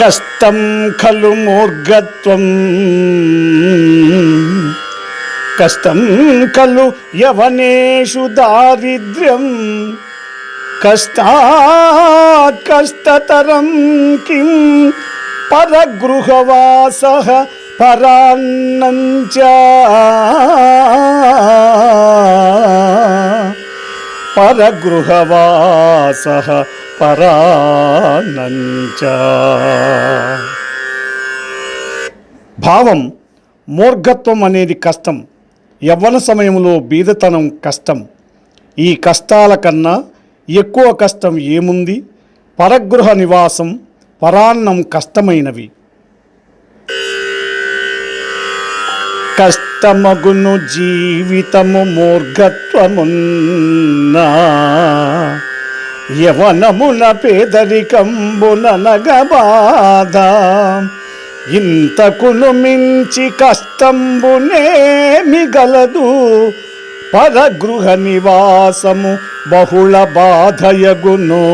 కష్టం ఖలు మూర్ఘత్వం. కష్టం ఖలు యవనేషు దారిద్ర్యం. కష్టాత్ కష్టతరం కిం పరగృహవాస పరాన్నంచ. పరగృహవాస పరానంచ. భావం మూర్ఘత్వం అనేది కష్టం. యవ్వన సమయంలో బీదతనం కష్టం. ఈ కష్టాల కన్నా ఎక్కువ కష్టం ఏముంది? పరగృహ నివాసం పరాన్నం కష్టమైనవి. కష్ట కష్టమగును జీవితము మూర్ఘత్వమున్నా యవనమున పేదరికంబుననగబాధ. ఇంతకును మించి కష్టంబునే మిగలదు. పరగృహ నివాసము బహుళ బాధయగునో.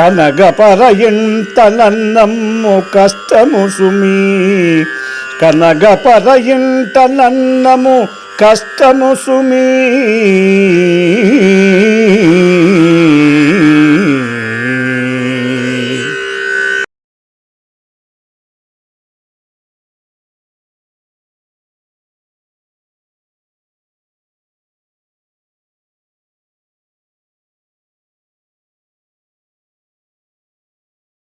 కనగపర ఇంట నన్నమ్ము కష్టము సుమీ కనగపర ఇంట నన్నము కష్టము సుమీ